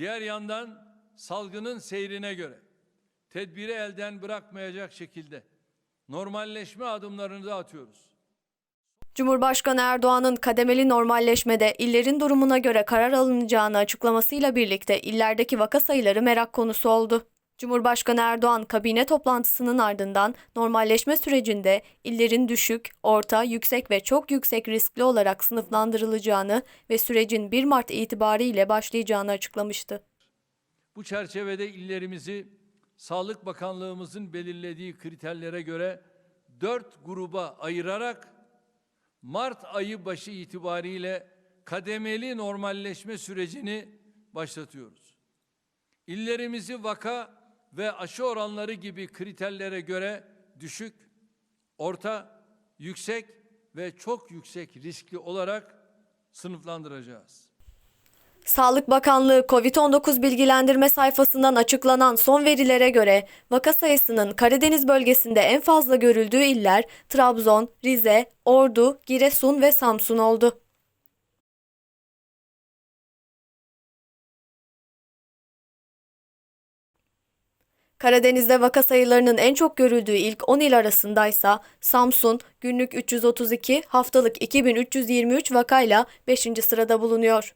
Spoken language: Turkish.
Diğer yandan salgının seyrine göre tedbiri elden bırakmayacak şekilde normalleşme adımlarını da atıyoruz. Cumhurbaşkanı Erdoğan'ın kademeli normalleşmede illerin durumuna göre karar alınacağını açıklamasıyla birlikte illerdeki vaka sayıları merak konusu oldu. Cumhurbaşkanı Erdoğan kabine toplantısının ardından normalleşme sürecinde illerin düşük, orta, yüksek ve çok yüksek riskli olarak sınıflandırılacağını ve sürecin 1 Mart itibariyle başlayacağını açıklamıştı. Bu çerçevede illerimizi Sağlık Bakanlığımızın belirlediği kriterlere göre dört gruba ayırarak Mart ayı başı itibariyle kademeli normalleşme sürecini başlatıyoruz. İllerimizi vaka ve aşı oranları gibi kriterlere göre düşük, orta, yüksek ve çok yüksek riskli olarak sınıflandıracağız. Sağlık Bakanlığı COVID-19 bilgilendirme sayfasından açıklanan son verilere göre vaka sayısının Karadeniz bölgesinde en fazla görüldüğü iller Trabzon, Rize, Ordu, Giresun ve Samsun oldu. Karadeniz'de vaka sayılarının en çok görüldüğü ilk 10 il arasındaysa Samsun günlük 332, haftalık 2323 vakayla 5. sırada bulunuyor.